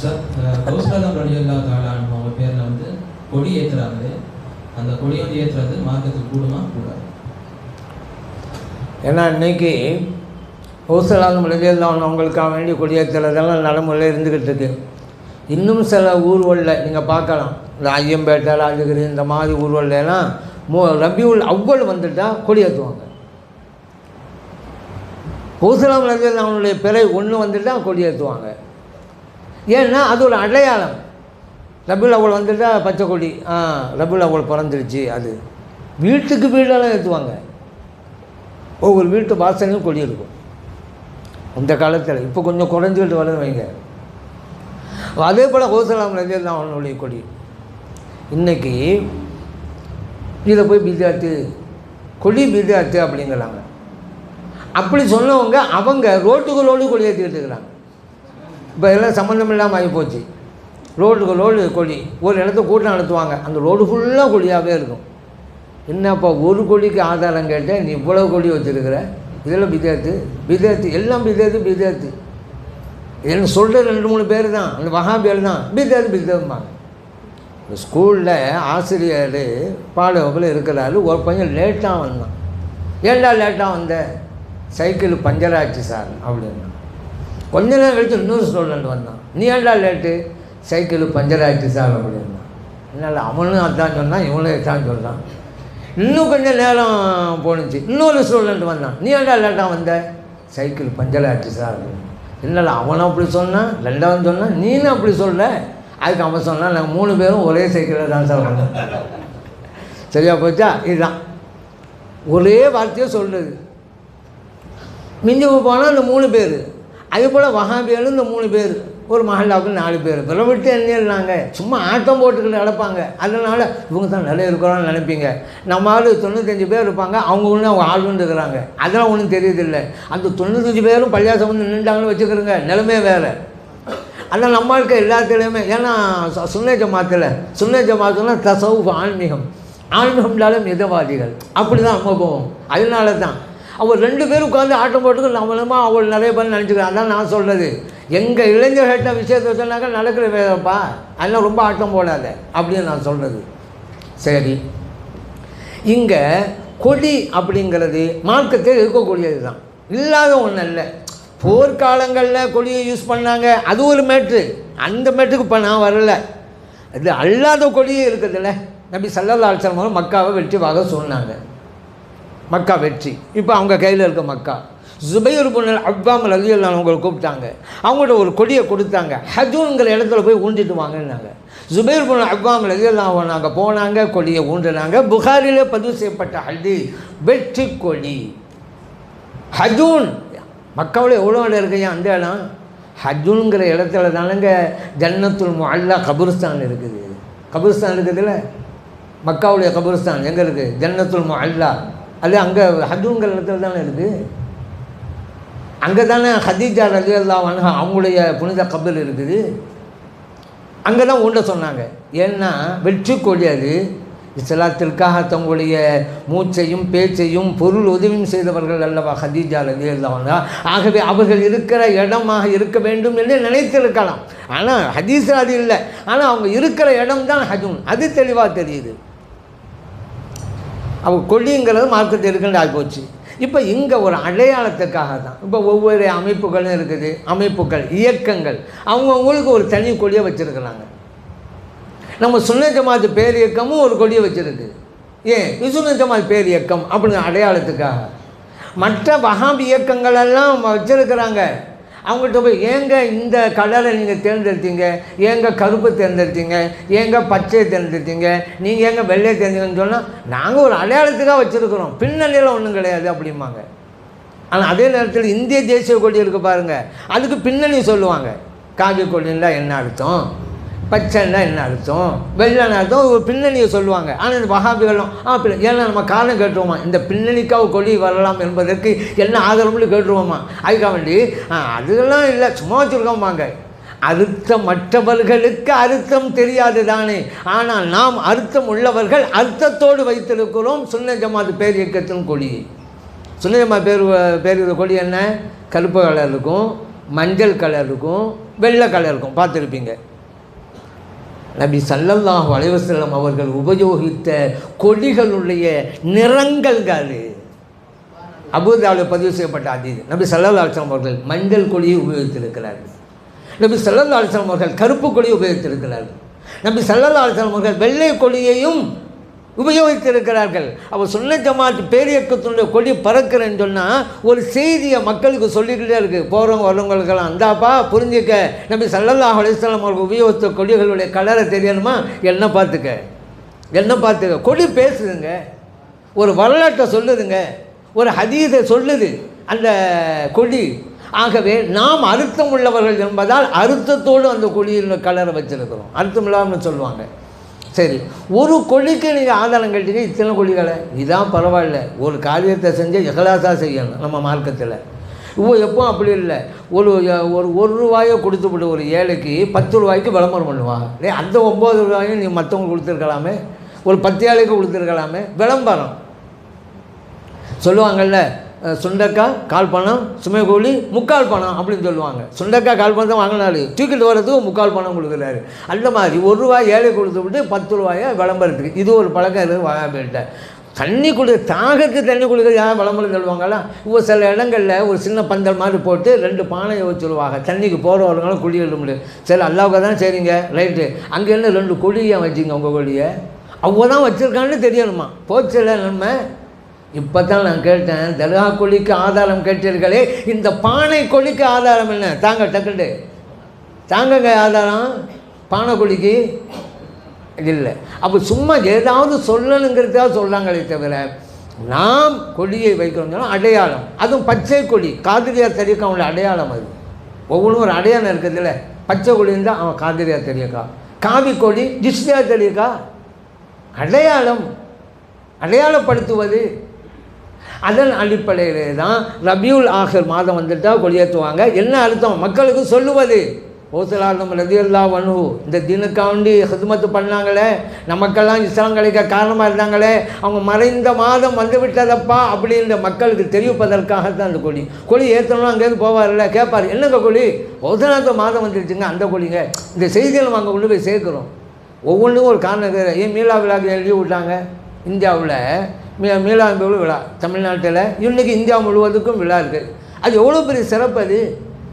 Sir கௌஸ்லாதம் ரலியல்லா தாலான் அவங்க பேரில் வந்து கொடி ஏற்றுறாங்களே அந்த கொடி வந்து ஏற்றுறது மார்க்கத்துக்கு கூடுமா? கூடாது. ஏன்னா இன்னைக்கு ஹோசலாலும் விளையாடலாம் அவங்களுக்காக வேண்டி கொடியேற்றுறதெல்லாம் நடைமுறையில் இருந்துக்கிட்டு இருக்கு. இன்னும் சில ஊர்வலில் நீங்கள் பார்க்கலாம். இந்த ஐயம்பேட்டை ராஜகிரி இந்த மாதிரி ஊர்வலெல்லாம் மோ ரபியுல் அவ்வள் வந்துட்டால் கொடியேற்றுவாங்க ஹோசலாம் விளையாடலாம் அவனுடைய பிறை ஒன்று வந்துட்டால் கொடியேற்றுவாங்க ஏன்னா அது ஒரு அடையாளம். ரபுல் அவள் வந்துட்டா பச்சை கொடி ஆ ரபுல் அவள் பிறந்துருச்சு அது. வீட்டுக்கு வீடெல்லாம் ஏற்றுவாங்க ஒவ்வொரு வீட்டு வாசனையும் கொடி இருக்கும். அந்த காலத்தில். இப்போ கொஞ்சம் குறைஞ்சிக்கிட்டு வருது வைங்க. அதே போல் ஹோசலாம் ரஜில் தான் அவனுடைய கொடி. இன்றைக்கி இதை போய் பிஜாத்து கொடி பிஜாத்து அப்படிங்கிறாங்க. அப்படி சொன்னவங்க அவங்க ரோட்டுக்கு ரோடு கொடி ஏற்றிக்கிட்டு இருக்கிறாங்க. இப்போ எல்லாம் சம்மந்தம் இல்லாமல் ஆகி போச்சு. ரோட்டுக்கு ரோடு கொடி ஒரு இடத்த கூட்டம் நடத்துவாங்க. அந்த ரோடு ஃபுல்லாக கொடியாகவே இருக்கும். என்னப்பா ஒரு கொடிக்கு ஆதாரம் கேட்டேன் நீ இவ்வளோ கொடி வச்சுருக்கிற? இதெல்லாம் பிதாத்து பிதாத்து எல்லாம் பிதாத்து பிதாத்து என்ன சொல்கிற ரெண்டு மூணு பேர் தான். அந்த வகாபியல் தான். பிதாத்து பிதாத்துமாங்க இந்த ஸ்கூலில் ஆசிரியர் பாடகோப்பில் இருக்கிறாரு. ஒரு பையன் லேட்டாக வந்தான். ஏன்டா லேட்டாக வந்த? சைக்கிள் பஞ்சர் ஆச்சு சார் அப்படின்னா. கொஞ்ச நேரம் கழித்து இன்னொரு ஸ்டூடெண்ட் வந்தான். நீ ஏண்டா லேட்டு சைக்கிள் பஞ்சர் ஆகிட்டு சார் அப்படின்னா. என்னால் அவனும் அதான் சொன்னான் இவனும் இதான் சொல்கிறான் இன்னும் கொஞ்சம் நேரம் போணுச்சு. இன்னொரு ஸ்டூடெண்ட் வந்தான். நீ ஏன்டா லேட்டாக வந்த? சைக்கிள் பஞ்சர் ஆகிட்டு சார் அப்படின்னு. இல்லை அவனும் அப்படி சொன்னான் ரெண்டாவது சொன்னான். நீனும் அப்படி சொல்ல. அதுக்கு அவன் சொன்னான் நாங்கள் மூணு பேரும் ஒரே சைக்கிளில் தான் சார் வந்தோம். சரியா போச்சா? இதுதான். ஒரே வார்த்தையை சொல்லுது மிஞ்சி போனால் இந்த மூணு பேர். அதுபோல் வகாபியாலும் இந்த மூணு பேர் ஒரு மஹல்லாவுக்கு நாலு பேர். பிற விட்டு எண்ணிடலாங்க சும்மா ஆட்டம் போட்டுக்கிட்டு நடப்பாங்க. அதனால் இவங்க தான் நல்லா இருக்கிறோம்னு நினைப்பீங்க. நம்ம ஆள் தொண்ணூத்தஞ்சு பேர் இருப்பாங்க. அவங்க ஒன்று அவங்க ஆளுன்னு இருக்கிறாங்க அதெல்லாம் ஒன்றும் தெரியுதில்லை. அந்த தொண்ணூத்தஞ்சு பேரும் பள்ளியாசம் வந்து நின்றாங்கன்னு வச்சுக்கிறோங்க. நிலமே வேறு. ஆனால் நம்ம இருக்க எல்லாத்துலேயுமே ஏன்னா சு- சுன்ன ஜமாத்தில் சுன்ன ஜமாத்துனா தசவு ஆன்மீகம். ஆன்மீகம்னாலும் மிதவாதிகள். அப்படி தான் நம்ம போவோம் அதனால தான் அவள் ரெண்டு பேரும் உட்காந்து ஆட்டம் போட்டுக்கு நம்மளுமா அவள் நிறைய பேர் நினச்சிக்கிறேன் அதான் நான் சொல்கிறது எங்கள் இளைஞர்கிட்ட விஷயத்தை சொன்னாக்க நடக்கிற வேலைப்பா. அதெல்லாம் ரொம்ப ஆட்டம் போடாத. அப்படின்னு நான் சொல்கிறது சரி. இங்கே கொடி அப்படிங்கிறது மார்க்கத்தில் இருக்கக்கூடியது தான். இல்லாத ஒன்றும் இல்லை போர்க்காலங்களில் கொடியை யூஸ் பண்ணாங்க. அது ஒரு மேட்ரு அந்த மேட்டுக்கு இப்போ நான் வரல. இது அல்லாத கொடியே இருக்குதுல்ல. நபி சல்லல்லா மூலம் மக்காவை வெற்றி வாக சொன்னாங்க. மக்கா வெற்றி. இப்போ அவங்க கையில் இருக்க மக்கா. ஜுபைர் புனல் அப்பாம் ரலியல்லான் அவங்களை கூப்பிட்டாங்க. அவங்கள்ட்ட ஒரு கொடியை கொடுத்தாங்க. ஹஜூங்கிற இடத்துல போய் ஊண்டிட்டு வாங்கினாங்க ஜுபைர் புனல் அப்பாம் ரலியல்லாம் நாங்கள் போனாங்க கொடியை ஊண்டினாங்க. புகாரிலே பதிவு செய்யப்பட்ட ஹல்தி வெற்றி கொடி. ஹஜூன் மக்காவில் எவ்வளோ இடம் இருக்குயா அந்த இடம்? ஹஜூனுங்கிற இடத்துல தானங்க ஜன்னத்துல் முல்லா கபுரிஸ்தான் இருக்குது. கபுரிஸ்தான் இருக்குதுல்ல? மக்காவுடைய கபுரிஸ்தான் எங்கே இருக்குது ஜன்னத்துல் முல்லா அது அங்கே ஹதுங்கிற இடத்துல தானே இருக்குது அங்கே தானே ஹதீஜா ரலி அல்லாவான அவங்களுடைய புனித கபல் இருக்குது. அங்கே தான் உண்ட சொன்னாங்க. ஏன்னா வெற்றி கொடி அது. இஸ்லாத்திற்காக தங்களுடைய மூச்சையும் பேச்சையும் பொருள் உதவியும் செய்தவர்கள் அல்லவா ஹதீஜா ரலி அல்லா ஆகவே அவர்கள் இருக்கிற இடமாக இருக்க வேண்டும் என்று நினைத்திருக்கலாம். ஆனால் ஹதீஸ் அது இல்லை. ஆனால் அவங்க இருக்கிற இடம் தான் ஹஜூன் அது தெளிவாக தெரியுது. அவங்க கொல்லிங்கிறது மார்க்கத்தில் இருக்குன்னு ஆகிப்போச்சு இப்போ இங்கே ஒரு அடையாளத்துக்காக தான். இப்போ ஒவ்வொரு அமைப்புகளும் இருக்குது. அமைப்புகள் இயக்கங்கள். அவங்கவுங்களுக்கு ஒரு தனி கொடியை வச்சுருக்கிறாங்க. நம்ம சுன்ன ஜமாத் பேர் இயக்கமும் ஒரு கொடியை வச்சுருக்கு. ஏன்? விசுன ஜமாத் பேர் இயக்கம் அப்படின்னு அடையாளத்துக்காக. மற்ற வகாபி இயக்கங்கள் எல்லாம் வச்சுருக்கிறாங்க. அவங்கள்ட்ட போய் ஏங்க இந்த கலரை நீங்கள் தேர்ந்தெடுத்தீங்க ஏங்க கருப்பு தேர்ந்தெடுத்தீங்க ஏங்க பச்சை தேர்ந்தெடுத்தீங்க நீங்கள் ஏங்க வெள்ளை தேர்ந்தீங்கன்னு சொன்னால் நாங்கள் ஒரு அடையாளத்துக்காக வச்சுருக்குறோம் பின்னணியில் ஒன்றும் கிடையாது அப்படிம்பாங்க. ஆனால் அதே நேரத்தில் இந்திய தேசிய கொடி இருக்குது பாருங்கள் அதுக்கு பின்னணி சொல்லுவாங்க. காவி கொடின்னா என்ன அர்த்தம்? பச்சைன்னா என்ன அர்த்தம்? வெள்ளன்னு அர்த்தம் ஒரு பின்னணியை சொல்லுவாங்க. ஆனால் இந்த வகாபிகளும் ஆ ஏன்னா நம்ம காரணம் கேட்டுருவோமா? இந்த பின்னணிக்காக கொடி வரலாம் என்பதற்கு என்ன ஆதரவுன்னு கேட்டுருவோமா? அதுக்காக வேண்டி அதெல்லாம் இல்லை சும்மா வச்சுருக்கோம்பாங்க அர்த்தம் மற்றவர்களுக்கு அர்த்தம் தெரியாது தானே. ஆனால் நாம் அர்த்தம் உள்ளவர்கள் அர்த்தத்தோடு வைத்திருக்கிறோம். சுன்ன ஜமாத் பேர் இயக்கத்தின் கொடி. சுன்ன ஜமாத் பேர் பேர் கொடி என்ன? கருப்பு கலர் இருக்கும் மஞ்சள் கலர் இருக்கும் வெள்ளை கலர் இருக்கும். பார்த்துருப்பீங்க. நபி சல்லல்லாஹு அலைஹி அவர்கள் உபயோகித்த கொடிகளுடைய நிறங்கள் அது அபுதாவில் பதிவு செய்யப்பட்ட அதீது நபி சல்லல்லா அலிஸ்லாம் அவர்கள் மஞ்சள் கொடியை உபயோகித்திருக்கிறார்கள். நபி சல்லல்லா அலிஸ்லாம் அவர்கள் கருப்பு கொடியை உபயோகித்திருக்கிறார்கள். நபி சல்லல்லா அலிஸ்லாம் அவர்கள் வெள்ளை கொடியையும் உபயோகித்திருக்கிறார்கள். அவர் சொன்ன ஜமாத் பேரியக்கத்தினுடைய கொடி பறக்கிறேன்னு சொன்னால் ஒரு செய்தியை மக்களுக்கு சொல்லிக்கிட்டே இருக்குது போகிறவங்க வரவங்களுக்கெல்லாம் அந்தாப்பா புரிஞ்சுக்க. நம்பி சல்லல்லா அலிஸ்லாம் அவர்கள் உபயோகித்த கொடிகளுடைய கலரை தெரியணுமா? என்ன பார்த்துக்க? என்ன பார்த்துக்க? கொடி பேசுதுங்க. ஒரு வரலாற்றை சொல்லுதுங்க. ஒரு ஹதீதை சொல்லுது அந்த கொடி. ஆகவே நாம் அர்த்தம் உள்ளவர்கள் என்பதால் அர்த்தத்தோடு அந்த கொடியில் கலரை வச்சிருக்கிறோம். அர்த்தம் இல்லாமல் சொல்லுவாங்க. சரி ஒரு கொள்ளிக்கு நீங்கள் ஆதாரம் கட்டிங்க இத்தனை கொள்ளிகளை இதான் பரவாயில்ல. ஒரு காரியத்தை செஞ்சு எகலாசாக செய்யணும் நம்ம மார்க்கத்தில். இப்போ எப்போ அப்படி இல்லை. ஒரு ஒரு ஒரு ரூபாயை கொடுத்துவிட்டு ஒரு ஏழைக்கு பத்து ரூபாய்க்கு விளம்பரம் பண்ணுவாங்க டேய் அந்த ஒம்பது ரூபாயும் நீ மற்றவங்க கொடுத்துருக்கலாமே? ஒரு பத்து ஏழைக்கு கொடுத்துருக்கலாமே? விளம்பரம். சொல்லுவாங்கல்ல சுண்டக்காய் கால் பணம் சுமை கூலி முக்கால் பணம் அப்படின்னு சொல்லுவாங்க. சுண்டக்காய் கால் பணம் தான் வாங்கினாரு. தூக்கிட்டு வர்றதுக்கு முக்கால் பணம் கொடுக்குறாரு. அந்த மாதிரி ஒரு ரூபாய் ஏழை கொடுத்து விட்டு பத்து ரூபாயை விளம்பரத்துக்கு. இது ஒரு பழக்கம் இருக்குது வாங்கிட்ட தண்ணி குடி தாகத்துக்கு தண்ணி கொடுக்குறது யாரும் விளம்பரம் சொல்லுவாங்களா இப்போ சில இடங்களில் ஒரு சின்ன பந்தல் மாதிரி போட்டு ரெண்டு பானையை வச்சுருவாங்க தண்ணிக்கு போகிறவங்களும் எழுத முடியும் சரி அல்லாவுக்கு தான் சரிங்க. ரைட்டு. அங்கே ரெண்டு கொடியை வச்சுங்க உங்கள் கொடியை அவங்க தான் வச்சுருக்கான்னு தெரியணுமா? போச்சுல நம்ம? இப்போ தான் நான் கேட்டேன் தர்கா கொலிக்கு ஆதாரம் கேட்டீர்களே இந்த பானை கொடிக்கு ஆதாரம் என்ன? தாங்க டக்குண்டு. தாங்கங்க ஆதாரம் பானை கொலிக்கு இல்லை. அப்போ சும்மா ஏதாவது சொல்லணுங்கிறதுக்காக சொல்கிறாங்களே தவிர நாம் கொடியை வைக்கணும்னு அடையாளம். அதுவும் பச்சை கொடி. காதிரியார் தெரியக்கா? அடையாளம் அது. ஒவ்வொன்றும் ஒரு அடையாளம் இருக்குதுல்ல பச்சை கொடி இருந்தால் அவன் காதிரியார் தெரியக்கா? காவி கொடி ஜிஸ்டியார் தெரியக்கா? அடையாளம். அடையாளப்படுத்துவது அதன் அடிப்படையிலே தான் ரபியுல் ஆஹர் மாதம் வந்துட்டால் கொடியேற்றுவாங்க. என்ன அர்த்தம்? மக்களுக்கு சொல்லுவது. ஓசலாதம் ரதியுல்லா வனு இந்த தினுக்காண்டி ஹிதுமத்து பண்ணாங்களே நமக்கெல்லாம் இஸ்லாம் கிடைக்க காரணமாக இருந்தாங்களே அவங்க மறைந்த மாதம் வந்து விட்டதப்பா அப்படின்ற மக்களுக்கு தெரிவிப்பதற்காக தான் அந்த கொடி. கொடி ஏற்றணும் அங்கேருந்து போவார்ல கேட்பார் என்னங்க கொடி? ஓசலாத்த மாதம் வந்துருச்சுங்க அந்த கொடிங்க. இந்த செய்தியை நம்ம அங்கே கொண்டு போய் சேர்க்குறோம். ஒவ்வொன்றுக்கும் ஒரு காரணம் ஏன் மீளா விழாக்கு எழுதி விட்டாங்க? இந்தியாவில் மீ மீளாம்பு விழா தமிழ்நாட்டில் இன்றைக்கி இந்தியா முழுவதுக்கும் விழா இருக்குது அது எவ்வளோ பெரிய சிறப்பு அது?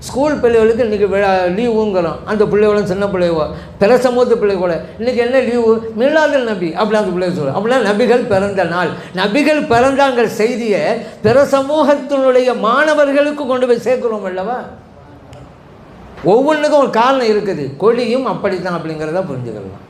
ஸ்கூல் பிள்ளைகளுக்கு இன்றைக்கி விழா லீவுங்கிறோம். அந்த பிள்ளைகளும் சின்ன பிள்ளைவோ பிற சமூகத்து பிள்ளை கூட இன்றைக்கி என்ன லீவு? மீளாதல் நபி. அப்படி அந்த பிள்ளை சொல்லுவோம் அப்படிலாம் நபிகள் பிறந்த நாள். நபிகள் பிறந்தாங்கிற செய்தியை பிற சமூகத்தினுடைய மாணவர்களுக்கு கொண்டு போய் சேர்க்குறோம் அல்லவா? ஒவ்வொன்றுக்கும் ஒரு காரணம் இருக்குது. கொடியும் அப்படித்தான் அப்படிங்கிறத புரிஞ்சுக்கலாம்.